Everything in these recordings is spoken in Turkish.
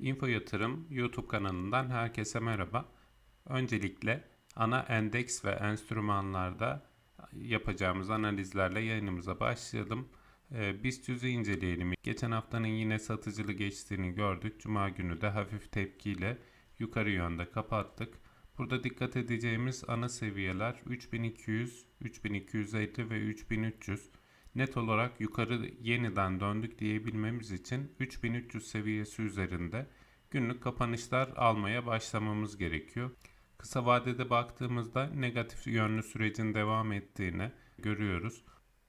Info Yatırım YouTube kanalından herkese merhaba. Öncelikle ana endeks ve enstrümanlarda yapacağımız analizlerle yayınımıza başlayalım. Ee, BIST 100'ü inceleyelim. Geçen haftanın yine satıcılı geçtiğini gördük. Cuma günü de hafif tepkiyle yukarı yönde kapattık. Burada dikkat edeceğimiz ana seviyeler 3200, 3250 ve 3300. Net olarak yukarı yeniden döndük diyebilmemiz için 3300 seviyesi üzerinde günlük kapanışlar almaya başlamamız gerekiyor. Kısa vadede baktığımızda negatif yönlü sürecin devam ettiğini görüyoruz.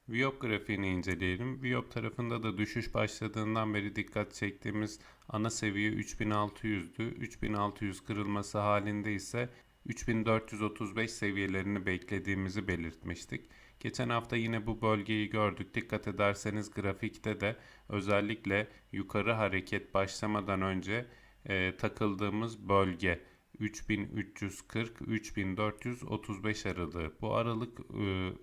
Viyop grafiğini inceleyelim. Viyop tarafında da düşüş başladığından beri dikkat çektiğimiz ana seviye 3600'dü. 3600 kırılması halinde ise 3435 seviyelerini beklediğimizi belirtmiştik. Geçen hafta yine bu bölgeyi gördük. Dikkat ederseniz grafikte de özellikle yukarı hareket başlamadan önce e, takıldığımız bölge 3340-3435 aralığı. Bu aralık e,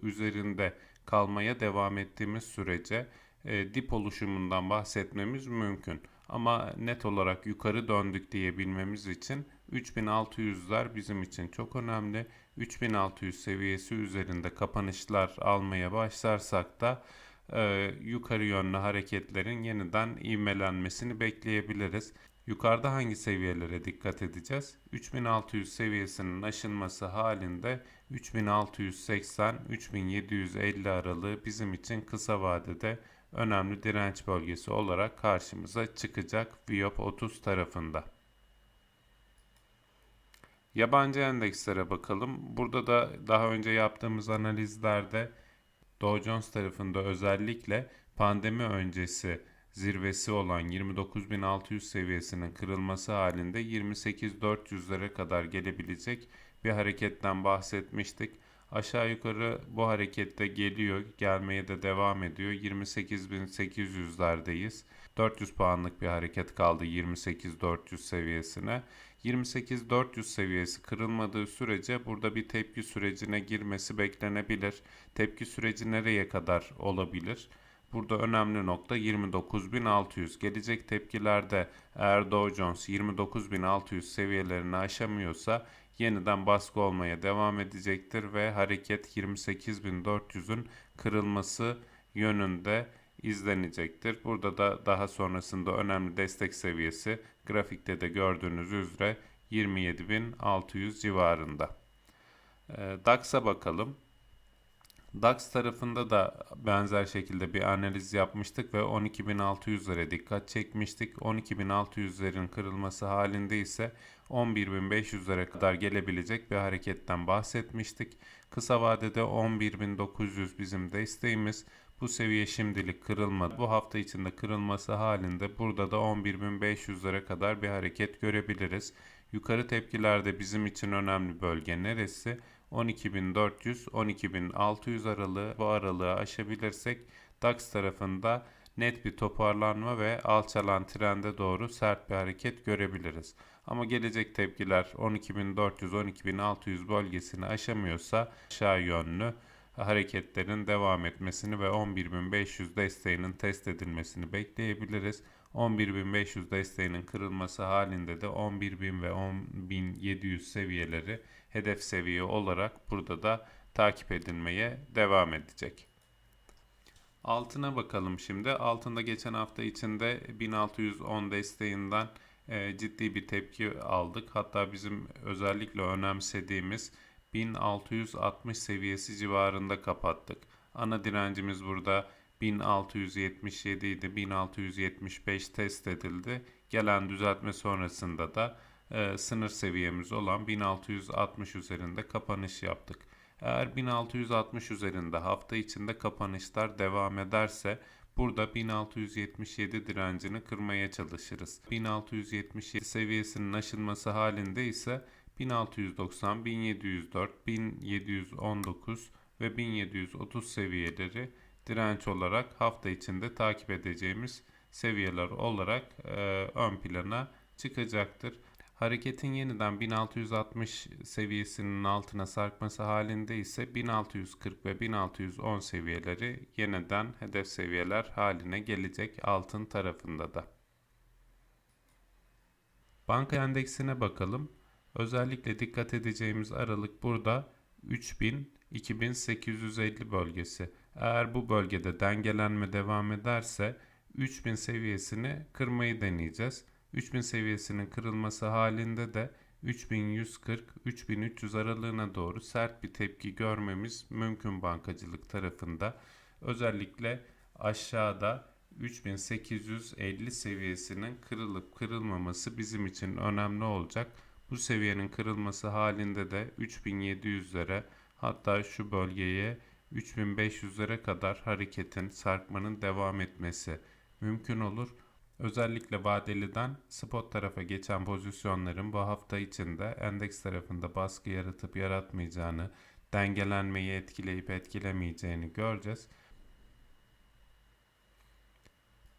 üzerinde kalmaya devam ettiğimiz sürece e, dip oluşumundan bahsetmemiz mümkün. Ama net olarak yukarı döndük diyebilmemiz için 3600'ler bizim için çok önemli. 3600 seviyesi üzerinde kapanışlar almaya başlarsak da e, yukarı yönlü hareketlerin yeniden ivmelenmesini bekleyebiliriz. Yukarıda hangi seviyelere dikkat edeceğiz? 3600 seviyesinin aşılması halinde 3680-3750 aralığı bizim için kısa vadede önemli direnç bölgesi olarak karşımıza çıkacak Viyop 30 tarafında. Yabancı endekslere bakalım. Burada da daha önce yaptığımız analizlerde Dow Jones tarafında özellikle pandemi öncesi zirvesi olan 29.600 seviyesinin kırılması halinde 28.400'lere kadar gelebilecek bir hareketten bahsetmiştik. Aşağı yukarı bu harekette geliyor, gelmeye de devam ediyor. 28.800'lerdeyiz. 400 puanlık bir hareket kaldı 28.400 seviyesine. 28.400 seviyesi kırılmadığı sürece burada bir tepki sürecine girmesi beklenebilir. Tepki süreci nereye kadar olabilir? Burada önemli nokta 29.600. Gelecek tepkilerde eğer Dow Jones 29.600 seviyelerini aşamıyorsa yeniden baskı olmaya devam edecektir ve hareket 28.400'ün kırılması yönünde izlenecektir. Burada da daha sonrasında önemli destek seviyesi grafikte de gördüğünüz üzere 27.600 civarında. DAX'a bakalım. DAX tarafında da benzer şekilde bir analiz yapmıştık ve 12.600'lere dikkat çekmiştik. 12.600'lerin kırılması halinde ise 11.500'lere kadar gelebilecek bir hareketten bahsetmiştik. Kısa vadede 11.900 bizim desteğimiz. Bu seviye şimdilik kırılmadı. Bu hafta içinde kırılması halinde burada da 11.500'lere kadar bir hareket görebiliriz. Yukarı tepkilerde bizim için önemli bölge neresi? 12.400-12.600 aralığı bu aralığı aşabilirsek DAX tarafında net bir toparlanma ve alçalan trende doğru sert bir hareket görebiliriz. Ama gelecek tepkiler 12.400-12.600 bölgesini aşamıyorsa aşağı yönlü hareketlerin devam etmesini ve 11.500 desteğinin test edilmesini bekleyebiliriz. 11.500 desteğinin kırılması halinde de 11.000 ve 10.700 seviyeleri hedef seviye olarak burada da takip edilmeye devam edecek. Altına bakalım şimdi. Altında geçen hafta içinde 1610 desteğinden e, ciddi bir tepki aldık. Hatta bizim özellikle önemsediğimiz 1660 seviyesi civarında kapattık. Ana direncimiz burada 1677 idi. 1675 test edildi. Gelen düzeltme sonrasında da e, sınır seviyemiz olan 1660 üzerinde kapanış yaptık. Eğer 1660 üzerinde hafta içinde kapanışlar devam ederse burada 1677 direncini kırmaya çalışırız. 1677 seviyesinin aşılması halinde ise 1690, 1704, 1719 ve 1730 seviyeleri direnç olarak hafta içinde takip edeceğimiz seviyeler olarak e, ön plana çıkacaktır. Hareketin yeniden 1660 seviyesinin altına sarkması halinde ise 1640 ve 1610 seviyeleri yeniden hedef seviyeler haline gelecek altın tarafında da. Banka endeksine bakalım. Özellikle dikkat edeceğimiz aralık burada 3000-2850 bölgesi. Eğer bu bölgede dengelenme devam ederse 3000 seviyesini kırmayı deneyeceğiz. 3000 seviyesinin kırılması halinde de 3140-3300 aralığına doğru sert bir tepki görmemiz mümkün bankacılık tarafında. Özellikle aşağıda 3850 seviyesinin kırılıp kırılmaması bizim için önemli olacak. Bu seviyenin kırılması halinde de 3700'lere hatta şu bölgeye 3500'lere kadar hareketin, sarkmanın devam etmesi mümkün olur. Özellikle vadeliden spot tarafa geçen pozisyonların bu hafta içinde endeks tarafında baskı yaratıp yaratmayacağını, dengelenmeyi etkileyip etkilemeyeceğini göreceğiz.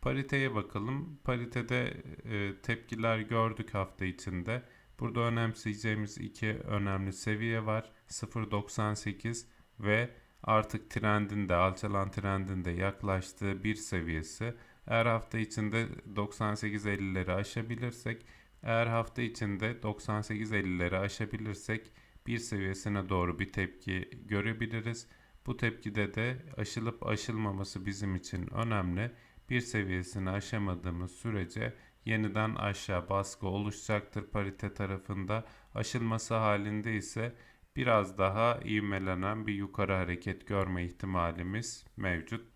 Pariteye bakalım. Paritede e, tepkiler gördük hafta içinde. Burada önemseyeceğimiz iki önemli seviye var. 0.98 ve artık trendin de alçalan trendin de yaklaştığı bir seviyesi. Eğer hafta içinde 98.50'leri aşabilirsek, eğer hafta içinde 98.50'leri aşabilirsek bir seviyesine doğru bir tepki görebiliriz. Bu tepkide de aşılıp aşılmaması bizim için önemli. Bir seviyesini aşamadığımız sürece yeniden aşağı baskı oluşacaktır parite tarafında. Aşılması halinde ise biraz daha ivmelenen bir yukarı hareket görme ihtimalimiz mevcut.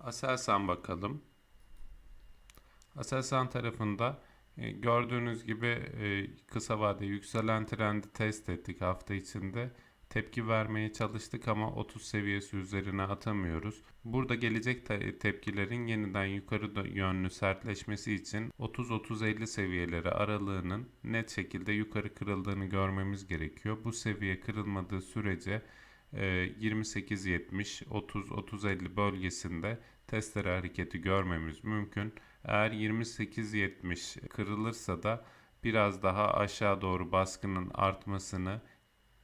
Aselsan bakalım. Aselsan tarafında e, gördüğünüz gibi e, kısa vade yükselen trendi test ettik hafta içinde. Tepki vermeye çalıştık ama 30 seviyesi üzerine atamıyoruz. Burada gelecek te- tepkilerin yeniden yukarı yönlü sertleşmesi için 30-30-50 seviyeleri aralığının net şekilde yukarı kırıldığını görmemiz gerekiyor. Bu seviye kırılmadığı sürece 28-70, 30-30-50 bölgesinde testere hareketi görmemiz mümkün. Eğer 28-70 kırılırsa da biraz daha aşağı doğru baskının artmasını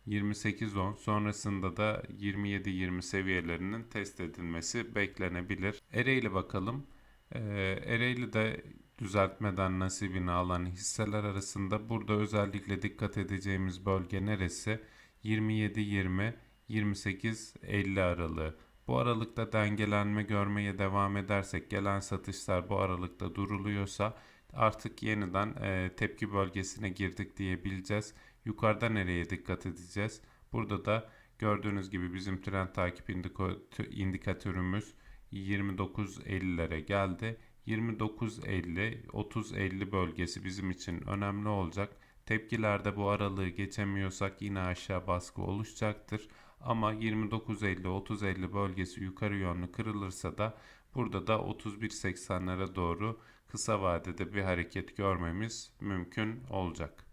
28-10 sonrasında da 27-20 seviyelerinin test edilmesi beklenebilir. Ereğli bakalım. Ee, Ereğli de düzeltmeden nasibini alan hisseler arasında burada özellikle dikkat edeceğimiz bölge neresi? 27-20 28-50 aralığı. Bu aralıkta dengelenme görmeye devam edersek gelen satışlar bu aralıkta duruluyorsa artık yeniden e, tepki bölgesine girdik diyebileceğiz. Yukarıda nereye dikkat edeceğiz? Burada da gördüğünüz gibi bizim trend takip indikatörümüz 29.50'lere geldi. 29.50 30.50 bölgesi bizim için önemli olacak. Tepkilerde bu aralığı geçemiyorsak yine aşağı baskı oluşacaktır. Ama 29.50-30.50 bölgesi yukarı yönlü kırılırsa da burada da 31.80'lere doğru kısa vadede bir hareket görmemiz mümkün olacak.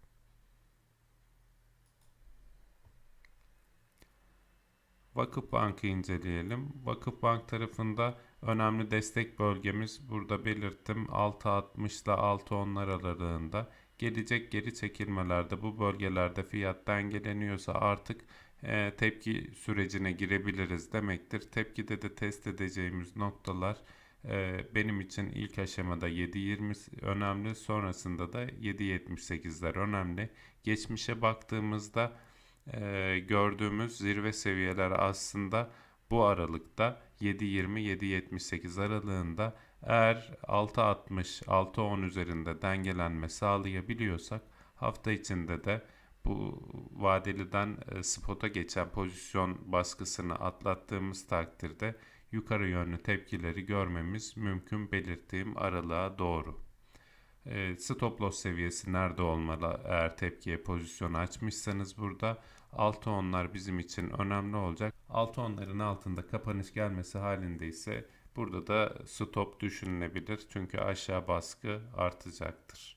Vakıf Bank'ı inceleyelim. Vakıf Bank tarafında önemli destek bölgemiz burada belirttim 6.60 ile 6.10'lar aralığında. Gelecek geri çekilmelerde bu bölgelerde fiyat dengeleniyorsa artık e, tepki sürecine girebiliriz demektir. Tepkide de test edeceğimiz noktalar e, benim için ilk aşamada 7.20 önemli sonrasında da 7.78'ler önemli. Geçmişe baktığımızda e, gördüğümüz zirve seviyeler aslında bu aralıkta 7.20-7.78 aralığında eğer 6.60 6.10 üzerinde dengelenme sağlayabiliyorsak hafta içinde de bu vadeliden e, spota geçen pozisyon baskısını atlattığımız takdirde yukarı yönlü tepkileri görmemiz mümkün belirttiğim aralığa doğru. E, stop loss seviyesi nerede olmalı eğer tepkiye pozisyon açmışsanız burada 6 onlar bizim için önemli olacak. 6 onların altında kapanış gelmesi halinde ise burada da stop düşünülebilir çünkü aşağı baskı artacaktır.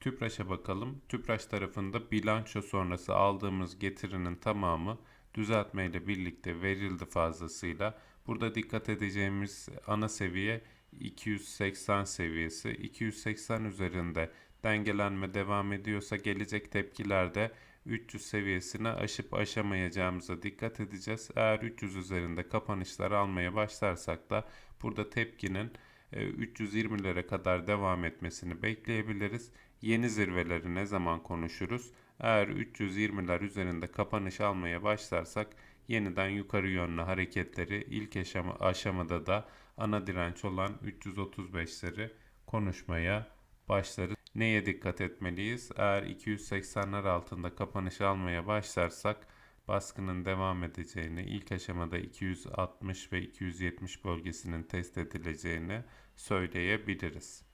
Tüpraş'a bakalım. Tüpraş tarafında bilanço sonrası aldığımız getirinin tamamı düzeltmeyle birlikte verildi fazlasıyla. Burada dikkat edeceğimiz ana seviye 280 seviyesi. 280 üzerinde dengelenme devam ediyorsa gelecek tepkilerde 300 seviyesini aşıp aşamayacağımıza dikkat edeceğiz. Eğer 300 üzerinde kapanışlar almaya başlarsak da burada tepkinin e, 320'lere kadar devam etmesini bekleyebiliriz. Yeni zirveleri ne zaman konuşuruz? Eğer 320'ler üzerinde kapanış almaya başlarsak yeniden yukarı yönlü hareketleri ilk aşama, aşamada da ana direnç olan 335'leri konuşmaya başlarız. Neye dikkat etmeliyiz? Eğer 280'ler altında kapanış almaya başlarsak baskının devam edeceğini, ilk aşamada 260 ve 270 bölgesinin test edileceğini söyleyebiliriz.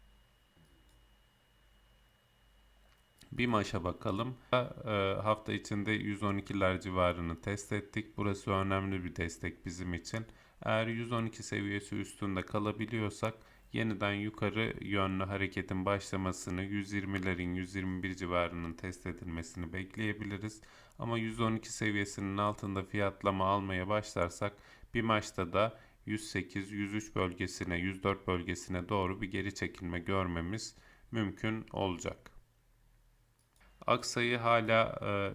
Bir maşa bakalım. E, hafta içinde 112'ler civarını test ettik. Burası önemli bir destek bizim için. Eğer 112 seviyesi üstünde kalabiliyorsak yeniden yukarı yönlü hareketin başlamasını 120'lerin 121 civarının test edilmesini bekleyebiliriz. Ama 112 seviyesinin altında fiyatlama almaya başlarsak bir maçta da 108, 103 bölgesine, 104 bölgesine doğru bir geri çekilme görmemiz mümkün olacak. Aksa'yı hala e,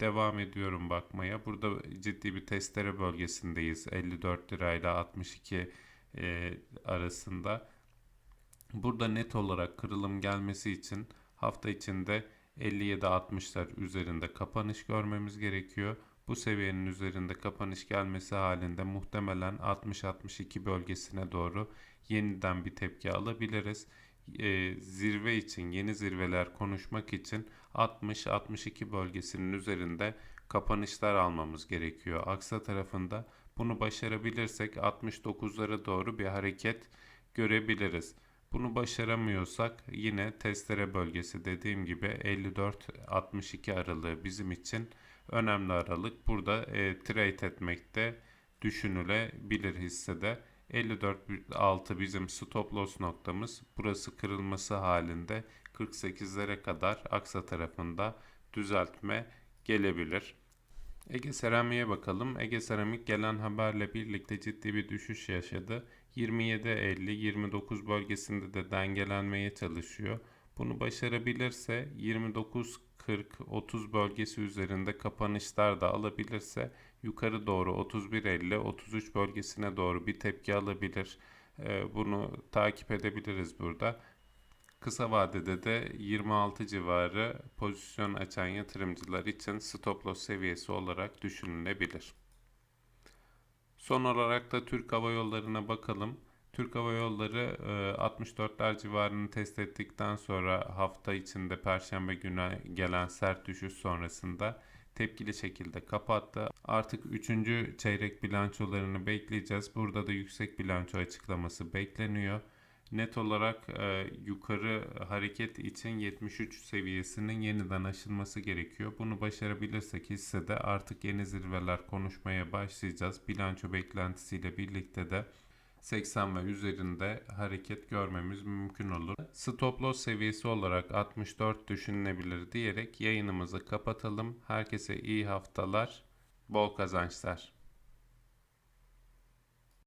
devam ediyorum bakmaya. Burada ciddi bir testere bölgesindeyiz. 54 lirayla 62 e, arasında. Burada net olarak kırılım gelmesi için hafta içinde 57-60'lar üzerinde kapanış görmemiz gerekiyor. Bu seviyenin üzerinde kapanış gelmesi halinde muhtemelen 60-62 bölgesine doğru yeniden bir tepki alabiliriz. Ee, zirve için, yeni zirveler konuşmak için 60-62 bölgesinin üzerinde kapanışlar almamız gerekiyor. Aksa tarafında bunu başarabilirsek 69'lara doğru bir hareket görebiliriz. Bunu başaramıyorsak yine testere bölgesi dediğim gibi 54-62 aralığı bizim için önemli aralık. Burada e, trade etmekte düşünülebilir hissede. 54.6 bizim stop loss noktamız. Burası kırılması halinde 48'lere kadar aksa tarafında düzeltme gelebilir. Ege Seramik'e bakalım. Ege Seramik gelen haberle birlikte ciddi bir düşüş yaşadı. 27-50-29 bölgesinde de dengelenmeye çalışıyor. Bunu başarabilirse 29-40-30 bölgesi üzerinde kapanışlar da alabilirse yukarı doğru 31-50-33 bölgesine doğru bir tepki alabilir. Ee, bunu takip edebiliriz burada. Kısa vadede de 26 civarı pozisyon açan yatırımcılar için stop loss seviyesi olarak düşünülebilir. Son olarak da Türk Hava Yolları'na bakalım. Türk Hava Yolları 64'ler civarını test ettikten sonra hafta içinde Perşembe günü gelen sert düşüş sonrasında tepkili şekilde kapattı. Artık 3. çeyrek bilançolarını bekleyeceğiz. Burada da yüksek bilanço açıklaması bekleniyor. Net olarak e, yukarı hareket için 73 seviyesinin yeniden aşılması gerekiyor. Bunu başarabilirsek hissede artık yeni zirveler konuşmaya başlayacağız. Bilanço beklentisiyle birlikte de 80 ve üzerinde hareket görmemiz mümkün olur. Stop loss seviyesi olarak 64 düşünülebilir diyerek yayınımızı kapatalım. Herkese iyi haftalar, bol kazançlar.